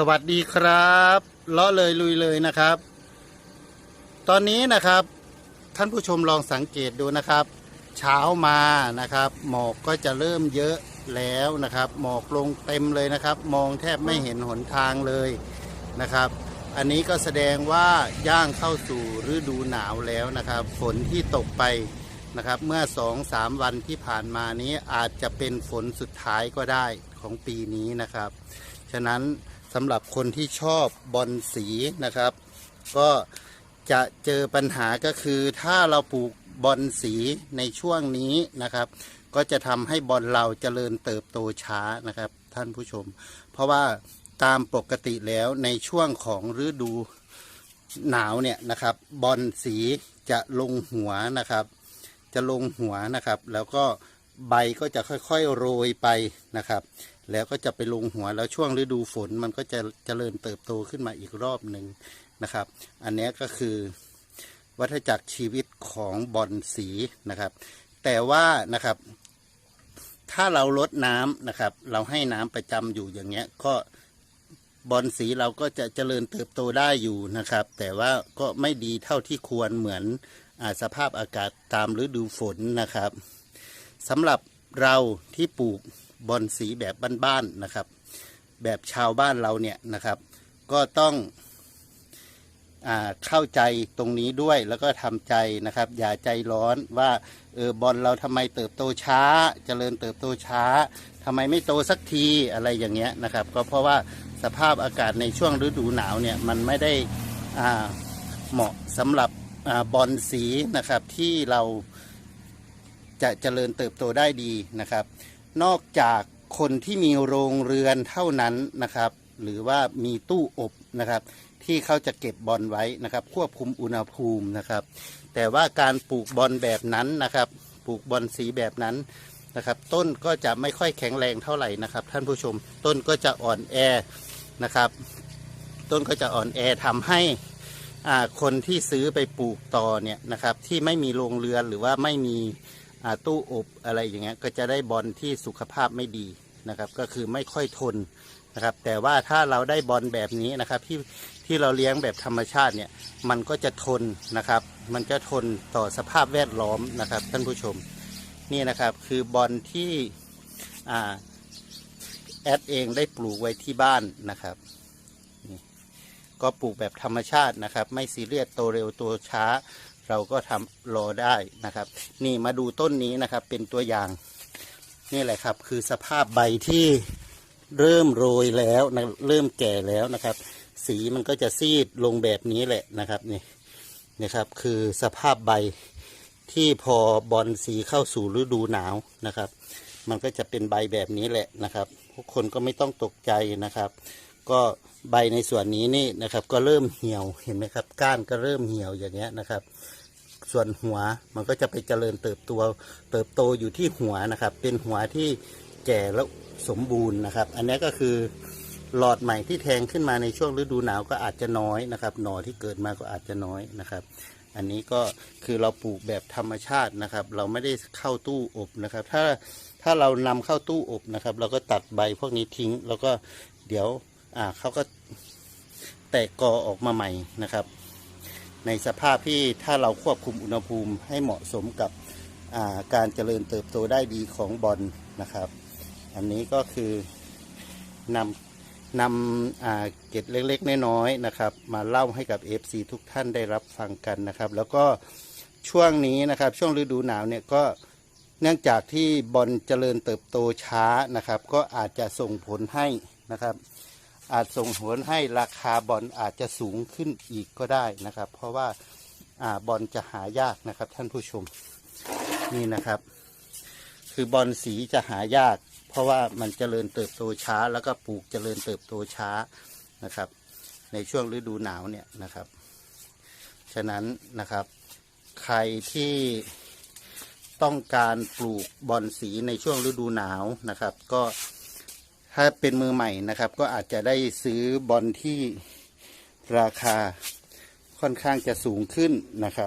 สวัสดีครับเลาะเลยลุยเลยนะครับ ตอนนี้นะครับ ท่านผู้ชมลองสังเกตดูนะครับ เช้ามานะครับ หมอกก็จะเริ่มเยอะแล้วนะครับ หมอกลงเต็มเลยนะครับ มองแทบไม่เห็นหนทางเลยนะครับ อันนี้ก็แสดงว่าย่างเข้าสู่ฤดูหนาวแล้วนะครับ ฝนที่ตกไปนะครับ เมื่อสองสามวันที่ผ่านมานี้อาจจะเป็นฝนสุดท้ายก็ได้ของปีนี้นะครับ ฉะนั้น สำหรับคนที่ชอบบอลสีนะครับ ก็จะเจอปัญหาก็คือถ้าเราปลูกบอลสีในช่วงนี้นะครับ ก็จะทำให้บอลเราเจริญเติบโตช้านะครับท่านผู้ชม เพราะว่าตามปกติแล้วในช่วงของฤดูหนาวเนี่ยนะครับ บอลสีจะลงหัวนะครับ จะลงหัวนะครับ แล้วก็ใบก็จะค่อยๆโรยไปนะครับ แล้วก็จะไปลงหัวแล้วช่วงฤดูฝนมันก็จะเจริญเติบโตขึ้นมาอีกรอบหนึ่งนะครับ อันนี้ก็คือวัฏจักรชีวิตของบอลสีนะครับ แต่ว่านะครับ ถ้าเราลดน้ำนะครับ เราให้น้ำประจำอยู่อย่างเงี้ยก็บอลสีเราก็จะเจริญเติบโตได้อยู่นะครับ แต่ว่าก็ไม่ดีเท่าที่ควรเหมือนอสภาพอากาศตามฤดูฝนนะครับสำหรับเราที่ปลูก บอลสีแบบบ้านๆนะครับ แบบชาวบ้านเราเนี่ยนะครับ ก็ต้องอเข้าใจตรงนี้ด้วยแล้วก็ทำใจนะครับ อย่าใจร้อนว่าเออบอลเราทำไมเติบโตช้าเจริญเติบโตช้าทำไมไม่โตสักทีอะไรอย่างเงี้ยนะครับ ก็เพราะว่าสภาพอากาศในช่วงฤดูหนาวเนี่ยมันไม่ได้เหมาะสำหรับอบอลสีนะครับที่เราจะเจริญเติบโตได้ดีนะครับ นอกจากคนที่มีโรงเรือนเท่านั้นนะครับ หรือว่ามีตู้อบนะครับ ที่เขาจะเก็บบอลไว้นะครับ ควบคุมอุณหภูมินะครับ แต่ว่าการปลูกบอลแบบนั้นนะครับ ปลูกบอลสีแบบนั้นนะครับ ต้นก็จะไม่ค่อยแข็งแรงเท่าไหร่นะครับ ท่านผู้ชมต้นก็จะอ่อนแอนะครับ ต้นก็จะอ่อนแอทำให้คนที่ซื้อไปปลูกต่อเนี่ยนะครับ ที่ไม่มีโรงเรือนหรือว่าไม่มี ตู้อบอะไรอย่างเงี้ยก็จะได้บอลที่สุขภาพไม่ดีนะครับ ก็คือไม่ค่อยทนนะครับ แต่ว่าถ้าเราได้บอลแบบนี้นะครับที่ที่เราเลี้ยงแบบธรรมชาติเนี่ยมันก็จะทนนะครับ มันจะทนต่อสภาพแวดล้อมนะครับ ท่านผู้ชมนี่นะครับคือบอลที่แอดเองได้ปลูกไว้ที่บ้านนะครับก็ปลูกแบบธรรมชาตินะครับ ไม่ซีเรียสโตเร็วโตช้า เราก็ทำรอได้นะครับ นี่มาดูต้นนี้นะครับ เป็นตัวอย่างนี่แหละครับ คือสภาพใบที่เริ่มโรยแล้วนะเริ่มแก่แล้วนะครับ สีมันก็จะซีดลงแบบนี้แหละนะครับนี่นะครับ คือสภาพใบที่พอบอลสีเข้าสู่ฤดูหนาวนะครับ มันก็จะเป็นใบแบบนี้แหละนะครับทุกคนก็ไม่ต้องตกใจนะครับ ก็ใบในส่วนนี้นี่นะครับ ก็เริ่มเหี่ยวเห็นไหมครับ ก้านก็เริ่มเหี่ยวอย่างเงี้ยนะครับ ส่วนหัวมันก็จะไปเจริญเติบโตเติบโตอยู่ที่หัวนะครับ เป็นหัวที่แก่แล้วสมบูรณ์นะครับ อันนี้ก็คือหลอดใหม่ที่แทงขึ้นมาในช่วงฤดูหนาวก็อาจจะน้อยนะครับ หน่อที่เกิดมาก็อาจจะน้อยนะครับ อันนี้ก็คือเราปลูกแบบธรรมชาตินะครับ เราไม่ได้เข้าตู้อบนะครับ ถ้าถ้าเรานำเข้าตู้อบนะครับ เราก็ตัดใบพวกนี้ทิ้ง แล้วก็เดี๋ยว อ่าเขาก็แตกกอออกมาใหม่นะครับ ในสภาพที่ถ้าเราควบคุมอุณหภูมิให้เหมาะสมกับาการเจริญเติบโตได้ดีของบอลนะครับ อันนี้ก็คือนำนำเก็ดเล็กๆ น้อยๆนะครับ มาเล่าให้กับ FC ทุกท่านได้รับฟังกันนะครับ แล้วก็ช่วงนี้นะครับช่วงฤดูหนาวเนี่ยก็เนื่องจากที่บอลเจริญเติบโตช้านะครับ ก็อาจจะส่งผลให้นะครับ อาจส่งผลให้ราคาบอลอาจจะสูงขึ้นอีกก็ได้นะครับ เพราะว่าอ่าบอลจะหายากนะครับท่านผู้ชมนี่นะครับ คือบอลสีจะหายาก เพราะว่ามันเจริญเติบโตช้า แล้วก็ปลูกเจริญเติบโตช้านะครับ ในช่วงฤดูหนาวเนี่ยนะครับ ฉะนั้นนะครับ ใครที่ต้องการปลูกบอลสีในช่วงฤดูหนาวนะครับ ก็ ถ้าเป็นมือใหม่นะครับ ก็อาจจะได้ซื้อบอลที่ราคาค่อนข้างจะสูงขึ้นนะครับ